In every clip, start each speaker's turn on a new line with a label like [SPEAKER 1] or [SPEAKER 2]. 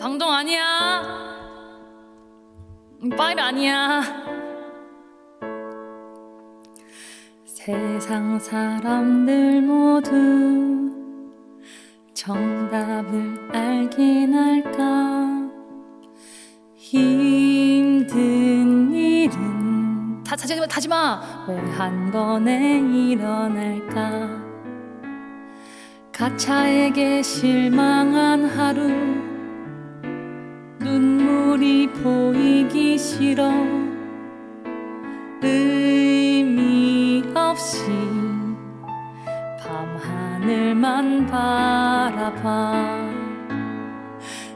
[SPEAKER 1] 방동 아니야. 음, 파일 아니야. 세상 사람들 모두 정답을 알긴 할까 힘든 일은 다 타지 마 타지 마 왜 한 번에 일어날까 가차에게 실망한 하루 눈물이 보이기 싫어. 의미 없이 밤하늘만 바라봐.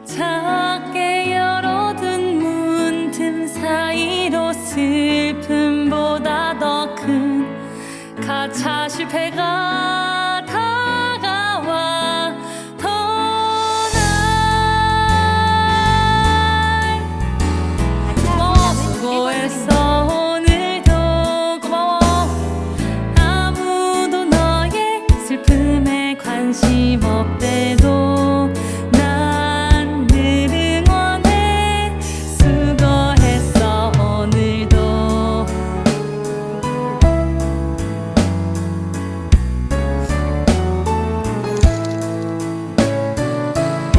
[SPEAKER 1] 작게 열어둔 문틈 사이로 슬픔보다 더 큰 가차 실패가 관심 없대도 난 늘 응원해 수고했어 오늘도.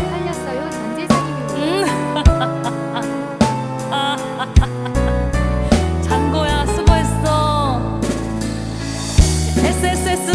[SPEAKER 2] 살렸어요 전재산이
[SPEAKER 1] 장고야 수고했어. SSS